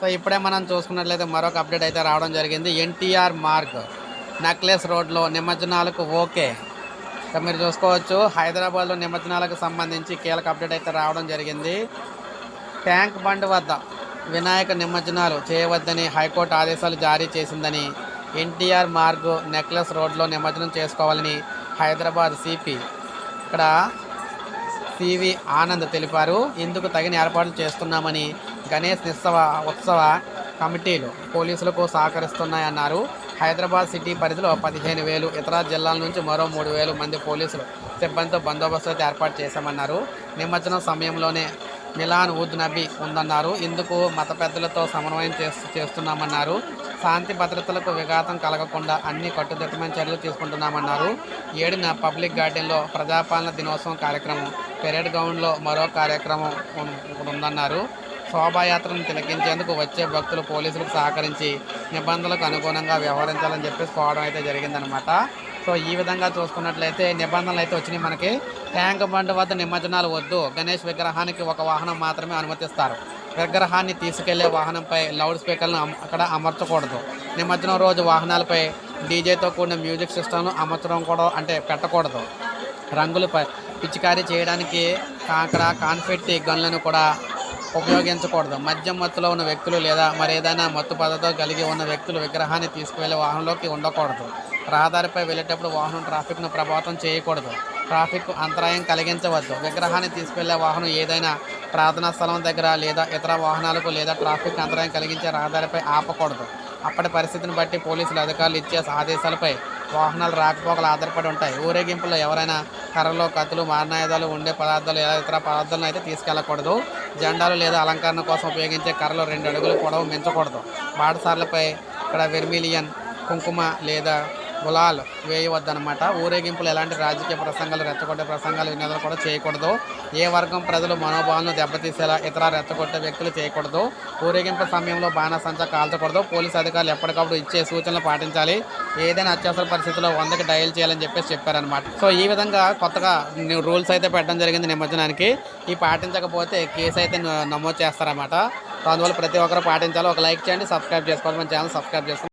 So ఇప్పుడే మనం చూసుకున్నట్లయితే మరొక అప్డేట్ అయితే రావడం జరిగింది. ఎన్టీఆర్ మార్గ్ నెక్లెస్ రోడ్లో నిమజ్జనాలకు ఓకే. సో మీరు చూసుకోవచ్చు హైదరాబాద్లో నిమజ్జనాలకు సంబంధించి కీలక అప్డేట్ అయితే రావడం జరిగింది. ట్యాంక్ బండ్ వద్ద వినాయక నిమజ్జనాలు చేయవద్దని హైకోర్టు ఆదేశాలు జారీ చేసిందని ఎన్టీఆర్ మార్గ్ నెక్లెస్ రోడ్లో నిమజ్జనం చేసుకోవాలని హైదరాబాద్ సిపి ఇక్కడ సివి ఆనంద్ తెలిపారు. ఇందుకు తగిన ఏర్పాట్లు చేస్తున్నామని గణేష్ నిత్సవ ఉత్సవ కమిటీలు పోలీసులకు సహకరిస్తున్నాయన్నారు. హైదరాబాద్ సిటీ పరిధిలో పదిహేను వేలు ఇతర జిల్లాల నుంచి మరో మూడు వేలు మంది పోలీసులు సిబ్బందితో బందోబస్తు అయితే ఏర్పాటు చేశామన్నారు. నిమజ్జనం సమయంలోనే మిలాన్ ఉద్ నబీ ఉందన్నారు. ఇందుకు మత పెద్దలతో సమన్వయం చేస్తూ చేస్తున్నామన్నారు. శాంతి భద్రతలకు విఘాతం కలగకుండా అన్ని కట్టుదిట్టమైన చర్యలు తీసుకుంటున్నామన్నారు. ఏడున పబ్లిక్ గార్డెన్లో ప్రజాపాలన దినోత్సవం కార్యక్రమం పెరేడ్ గ్రౌండ్లో మరో కార్యక్రమం ఉందన్నారు. శోభాయాత్రను తిలకించేందుకు వచ్చే భక్తులు పోలీసులకు సహకరించి నిబంధనలకు అనుగుణంగా వ్యవహరించాలని చెప్పేసి పోవడం అయితే జరిగిందనమాట సో ఈ విధంగా చూసుకున్నట్లయితే నిబంధనలు అయితే వచ్చినాయి మనకి. ట్యాంక్ బండ్ వద్ద నిమజ్జనాలు వద్దు. గణేష్ విగ్రహానికి ఒక వాహనం మాత్రమే అనుమతిస్తారు. విగ్రహాన్ని తీసుకెళ్ళే వాహనంపై లౌడ్ స్పీకర్లను అక్కడ అమర్చకూడదు. నిమజ్జనం రోజు వాహనాలపై డీజేతో కూడిన మ్యూజిక్ సిస్టమ్ను అమర్చడం కూడా అంటే పెట్టకూడదు. రంగులు పిచికారీ చేయడానికి కాకర కాన్ఫెట్టి గన్లను కూడా ఉపయోగించకూడదు. మద్యం మత్తులో ఉన్న వ్యక్తులు లేదా మరేదైనా మత్తు పదతో కలిగి ఉన్న వ్యక్తులు విగ్రహాన్ని తీసుకువెళ్ళే వాహనంలోకి ఉండకూడదు. రహదారిపై వెళ్ళేటప్పుడు వాహనం ట్రాఫిక్ను ప్రభావితం చేయకూడదు. ట్రాఫిక్ అంతరాయం కలిగించవద్దు. విగ్రహాన్ని తీసుకువెళ్ళే వాహనం ఏదైనా ప్రార్థనా స్థలం దగ్గర లేదా ఇతర వాహనాలకు లేదా ట్రాఫిక్ అంతరాయం కలిగించే రహదారిపై ఆపకూడదు. అప్పటి పరిస్థితిని బట్టి పోలీసులు అధికారులు ఇచ్చే ఆదేశాలపై వాహనాలు రాకపోకలు ఆధారపడి ఉంటాయి. ఊరేగింపులో ఎవరైనా కర్రలో కత్తులు మారణాయుధాలు ఉండే పదార్థాలు లేదా ఇతర పదార్థాలను అయితే తీసుకెళ్ళకూడదు. జెండాలు లేదా అలంకరణ కోసం ఉపయోగించే కర్రలు రెండు అడుగులు పొడవు మించకూడదు. బాటసార్లపై ఇక్కడ వెర్మిలియన్ కుంకుమ లేదా గులాల్ వేయవద్దనమాట ఊరేగింపులు ఎలాంటి రాజకీయ ప్రసంగాలు రెచ్చగొట్టే ప్రసంగాలు వినోదాలు కూడా చేయకూడదు. ఏ వర్గం ప్రజలు మనోభావాలను దెబ్బతీసేలా ఇతర రెచ్చగొట్టే వ్యక్తులు చేయకూడదు. ఊరేగింపు సమయంలో బాణసంచా కాల్చకూడదు. పోలీసు అధికారులు ఎప్పటికప్పుడు ఇచ్చే సూచనలు పాటించాలి. ఏదైనా అత్యవసర పరిస్థితుల్లో వందకి డయల్ చేయాలని చెప్పేసి చెప్పారనమాట సో ఈ విధంగా కొత్తగా రూల్స్ అయితే పెట్టడం జరిగింది నిమజ్జనానికి. ఈ పాటించకపోతే కేసు అయితే నమోదు చేస్తారన్నమాట. అందువల్ల ప్రతి ఒక్కరు పాటించాలి. ఒక లైక్ చేయండి సబ్స్క్రైబ్ చేసుకోవాలి. మన ఛానల్ సబ్స్క్రైబ్ చేసుకోండి.